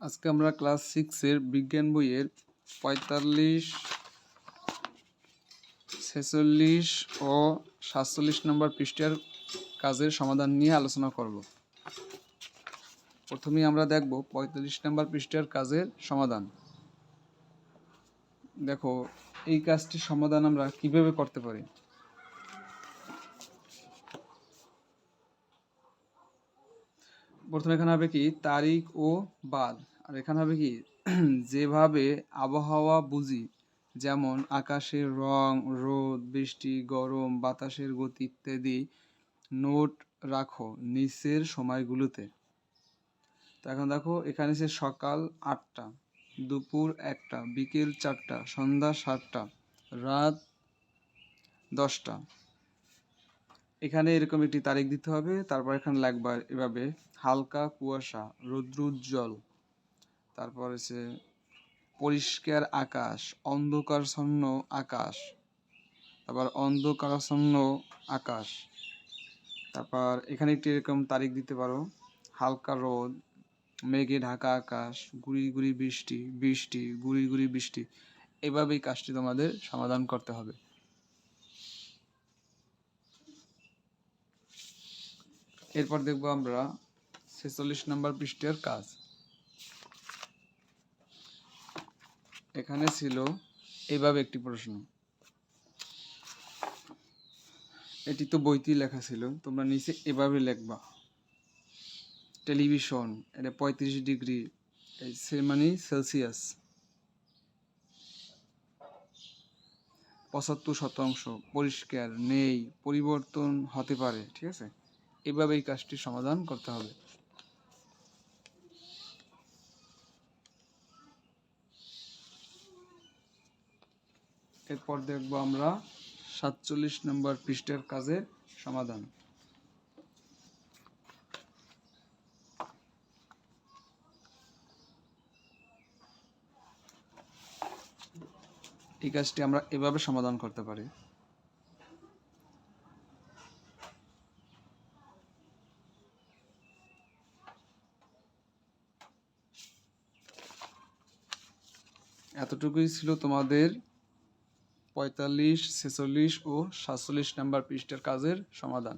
আজকে আমরা ক্লাস সিক্সের বিজ্ঞান বইয়ের পঁয়তাল্লিশ, ছেচল্লিশ ও সাতচল্লিশ নম্বর পৃষ্ঠার কাজের সমাধান নিয়ে আলোচনা করব। প্রথমেই আমরা দেখব পঁয়তাল্লিশ নম্বর পৃষ্ঠার কাজের সমাধান। দেখো, এই কাজটির সমাধান আমরা কীভাবে করতে পারি? প্রথমে এখানে হবে কি? তারিখ ও বাদ। আর এখানে হবে কি? যেভাবে আবহাওয়া বুঝি, যেমন আকাশের রং, রোদ, বৃষ্টি, গরম, বাতাসের গতি ইত্যাদি, নোট রাখো নিচের সময়গুলোতে। তো এখন দেখো, এখানে সে সকাল আটটা, দুপুর একটা, বিকেল চারটা, সন্ধ্যা সাতটা, রাত দশটা। এখানে এরকম একটি তারিখ দিতে হবে, তারপর এখানে লাগবে এভাবে, হালকা কুয়াশা রৌদ্রোজ্জ্বল তারপর হচ্ছে পরিষ্কার আকাশ অন্ধকারচ্ছন্ন আকাশ, তারপর অন্ধকারাচ্ছন্ন আকাশ। তারপর এখানে একটি এরকম তারিখ দিতে পারো, হালকা রোদ, মেঘে ঢাকা আকাশ, গুড়ি গুড়ি বৃষ্টি বৃষ্টি, গুড়ি গুড়ি বৃষ্টি। এভাবেই কাজটি তোমাদের সমাধান করতে হবে। এরপর দেখব আমরা ছেচল্লিশ নম্বর পৃষ্ঠের কাজ। এখানে ছিল এইভাবে একটি প্রশ্ন। এটি তো বইতেই লেখা ছিল, তোমরা নিচে এভাবে লিখবা। টেলিভিশন, এটা পঁয়ত্রিশ ডিগ্রি মানে সেলসিয়াস। পঁচাত্তর শতাংশ, পরিষ্কার, নেই, পরিবর্তন হতে পারে, ঠিক আছে? এভাবে এই কাজটি সমাধান করতে হবে। এরপর দেখব আমরা সাতচল্লিশ নম্বর পৃষ্ঠার কাজের সমাধান। এই কাজটি আমরা এভাবে সমাধান করতে পারি। এতটুকুই ছিল তোমাদের পঁয়তাল্লিশ ছেচল্লিশ ও সাতচল্লিশ নাম্বার পৃষ্ঠার কাজের সমাধান।